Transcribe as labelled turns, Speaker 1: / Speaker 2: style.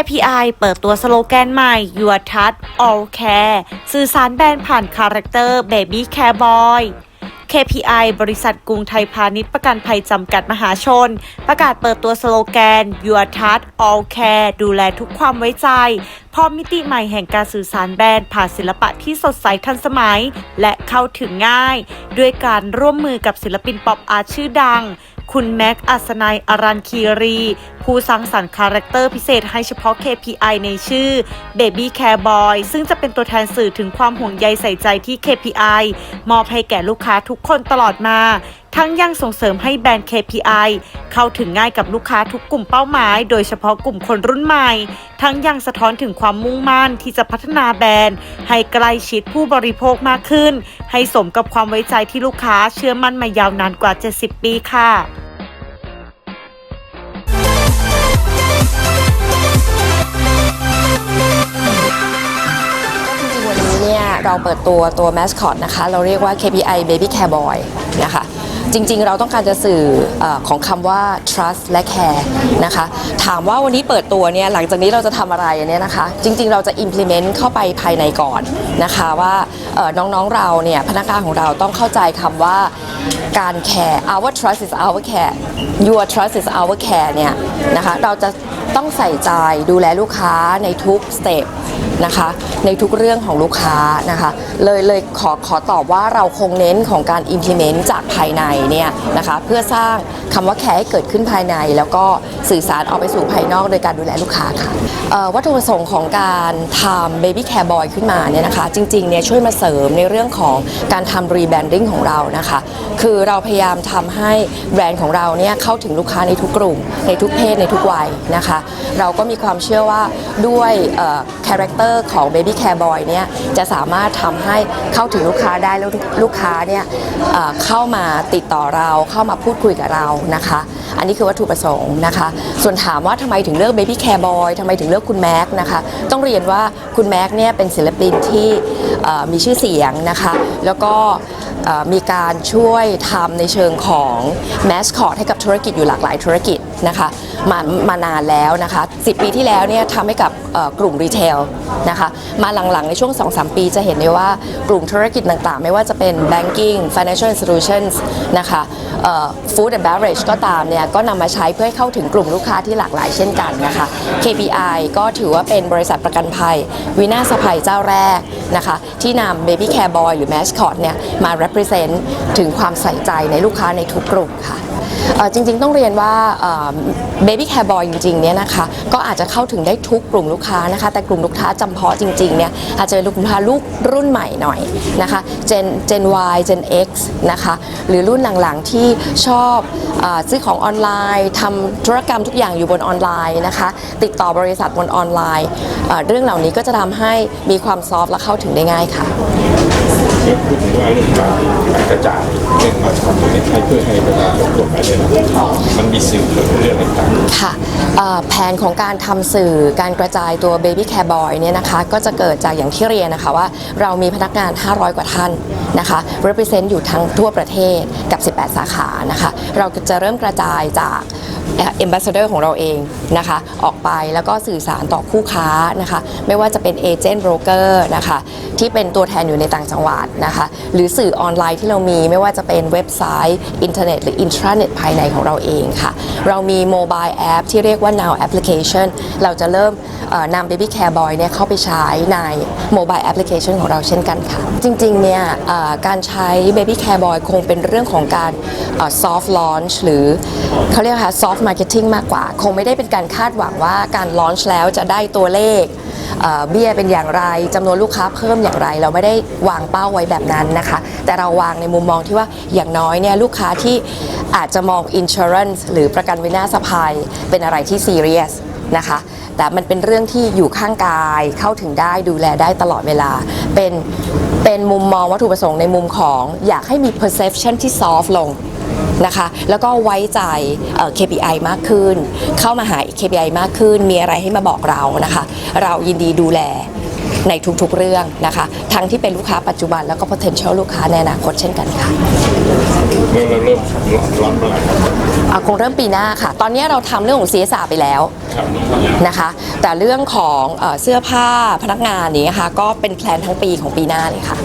Speaker 1: KPI เปิดตัวสโลแกนใหม่ Your Touch All Care สื่อสารแบรนด์ผ่านคาแรคเตอร์ Baby Care Boy KPI บริษัทกรุงไทยพาณิชย์ประกันภัยจำกัดมหาชน ประกาศเปิดตัวสโลแกน Your Touch All Care ดูแลทุกความไว้ใจ พร้อมมิติใหม่แห่งการสื่อสารแบรนด์ผ่านศิลปะที่สดใสทันสมัย และเข้าถึงง่าย ด้วยการร่วมมือกับศิลปินป๊อปอาร์ตชื่อดัง คุณแม็กอัศนัยอรันคีรี ผู้สร้างสรรค์คาแรคเตอร์พิเศษให้เฉพาะ KPI ในชื่อ Baby Care Boy ซึ่งจะเป็นตัวแทนสื่อถึงความห่วงใยใส่ใจที่ KPI มอบให้แก่ลูกค้าทุกคนตลอดมา ทั้งยังส่งเสริมให้แบรนด์ KPI เข้าถึงง่ายกับลูกค้าทุกกลุ่มเป้าหมาย โดยเฉพาะกลุ่มคนรุ่นใหม่ ทั้งยังสะท้อนถึงความมุ่งมั่นที่จะพัฒนาแบรนด์ ให้ใกล้ชิดผู้บริโภคมากขึ้น ให้สมกับความไว้ใจที่ลูกค้าเชื่อมั่นมายาวนานกว่า 70 ปีค่ะ
Speaker 2: เราเปิดตัวตัว mascot นะคะ เราเรียกว่า KPI Baby Care Boy นะคะจริงๆ เราต้องการจะสื่ออของคำว่า trust และ care นะคะ ถามว่าวันนี้เปิดตัวเนี่ยหลังจากนี้เราจะทำอะไรเนี่ยนะคะ จริงๆ เราจะ implement เข้าไปภายในก่อนนะคะ ว่าน้องๆเราเนี่ยพนักงานของเราต้องเข้าใจคำว่าการ care our trust is our care your trust is our care เนี่ยนะคะเราจะ ต้องใส่ใจดูแลลูกค้าในทุกสเต็ปนะคะ ในทุกเรื่องของลูกค้านะคะ เลยเลยขอขอตอบว่าเราคงเน้นของการ implement จากภายในเนี่ยนะคะ เพื่อสร้างคำว่าแคร์ให้เกิดขึ้นภายใน แล้วก็สื่อสารออกไปสู่ภายนอกโดยการดูแลลูกค้าค่ะวัตถุประสงค์ของการทำ baby care boy ขึ้นมาเนี่ยนะคะ จริงๆเนี่ยช่วยมาเสริมในเรื่องของการทำ rebranding ของเรานะคะ คือเราพยายามทำให้แบรนด์ของเราเนี่ยเข้าถึงลูกค้าในทุกกลุ่ม ในทุกเพศในทุกวัยนะคะเราก็มีความเชื่อว่าด้วยคาแรคเตอร์ของ Baby Care Boy เนี่ยจะสามารถทำให้เข้าถึงลูกค้าได้แล้วลูกค้าเนี่ยเข้ามาติดต่อเราเข้ามาพูดคุยกับเรานะคะ อันนี้คือวัตถุประสงค์นะคะ ส่วนถามว่าทำไมถึงเลือก Baby Care Boy ทำไมถึงเลือกคุณแม็กซ์นะคะต้องเรียนว่าคุณแม็กซ์เนี่ยเป็นศิลปินที่มีชื่อเสียงนะคะ แล้วก็ มีการช่วยทำในเชิงของแมสคอตให้กับธุรกิจอยู่หลากหลายธุรกิจนะคะมามานานแล้วนะคะ10 ปีที่แล้วเนี่ยทำให้กับกลุ่มรีเทลนะคะมาหลังๆ ในช่วง 2-3 ปีจะเห็นได้ว่ากลุ่มธุรกิจต่างๆ ไม่ว่าจะเป็น banking financial institutions นะคะเอ่อ food and beverage ก็ตามเนี่ยก็นำมาใช้เพื่อให้เข้าถึงกลุ่มลูกค้าที่หลากหลายเช่นกันนะคะ KPI ก็ถือว่าเป็นบริษัทประกันภัยวินาศภัยเจ้าแรกนะคะที่นำ Baby Care Boy หรือ Mascot เนี่ยมา represent ถึงความใส่ใจในลูกค้าในทุกกลุ่มค่ะ เอ่อจริงๆ ต้องเรียนว่าเบบี้แคร์บอยจริงๆเนี่ยนะคะก็อาจจะเข้าถึงได้ทุกกลุ่มลูกค้านะคะแต่กลุ่มลูกค้าจำเพาะจริงๆเนี่ยอาจจะเป็นลูกค้าลูกรุ่นใหม่หน่อยนะคะ Gen Gen Y Gen X นะคะหรือรุ่นหลังๆที่ชอบเออซื้อของออนไลน์ทำธุรกรรมทุกอย่างอยู่บนออนไลน์นะคะติดต่อบริษัทบนออนไลน์เอ่อเรื่องเหล่านี้ก็จะทำให้มีความซอฟต์และเข้าถึงได้ง่ายค่ะ
Speaker 3: เรื่องพูดถึงว่าเรื่องการกระจายเรื่องมาทำตรงนี้ให้เพื่อให้ประชาชนทั่วไปได้รัมันมีสื่อเรื่องต่างๆ
Speaker 2: ค่ะแผนของการทำสื่อการกระจายตัว Baby Care Boy เนี่ยนะคะก็จะเกิดจากอย่างที่เรียนนะคะว่าเรามีพนักงาน 500 กว่าท่านนะคะ represent อยู่ทั้งทั่วประเทศกับ 18 สาขานะคะ เราจะเริ่มกระจายจาก เอ่อ ambassador ของเราเองนะคะออกไปแล้วก็สื่อสารต่อคู่ค้านะคะไม่ว่าจะเป็นเอเจนต์โบรกเกอร์นะคะที่เป็นตัวแทนอยู่ในต่างจังหวัดนะคะหรือสื่อออนไลน์ที่เรามีไม่ว่าจะเป็นเว็บไซต์อินเทอร์เน็ตหรืออินทราเน็ตภายในของเราเองค่ะ เรามีโมบายแอปที่เรียกว่า Now Application เราจะเริ่มนำ Baby Care Boy เนี่ยเข้าไปใช้ในโมบายแอปพลิเคชันของเราเช่นกันค่ะ จริงๆเนี่ยการใช้ Baby Care Boy คงเป็นเรื่องของการเอ่อ soft launch หรือเขาเรียกว่า soft marketing มากกว่า คงไม่ได้เป็นการคาดหวังว่าการ launch แล้วจะได้ตัวเลขเบี้ยเป็นอย่างไรจำนวนลูกค้าเพิ่มอย่างไร เราไม่ได้วางเป้าไว้แบบนั้นนะคะ แต่เราวางในมุมมองที่ว่าอย่างน้อยเนี่ยลูกค้าที่อาจจะมอง insurance หรือประกันวินาศภัยเป็นอะไรที่ serious นะคะแต่มันเป็นเรื่องที่อยู่ข้างกายเข้าถึงได้ดูแลได้ตลอดเวลา เป็นเป็นมุมมองวัตถุประสงค์ในมุมของอยากให้มี perception ที่ soft ลง นะคะ แล้วก็ไว้ใจเอ่อ KPI มากขึ้น เข้ามาหา KPI มากขึ้น มีอะไรให้มาบอกเรานะคะ เรายินดีดูแลในทุกๆเรื่องนะคะ ทั้งที่เป็นลูกค้าปัจจุบันแล้วก็ potential ลูกค้าในอนาคตเช่นกันค่ะ
Speaker 3: เมื่อเราเริ่มร้อนเมื่อไหร่ครับ
Speaker 2: อะคงเริ่มปีหน้าค่ะ ตอนนี้เราทำเรื่องของ CSR ไปแล้ว
Speaker 3: ครับ
Speaker 2: นะคะ แต่เรื่องของเอ่อเสื้อผ้าพนักงานนี้ค่ะก็เป็นแพลนทั้งปีของปีหน้าเลยค่ะ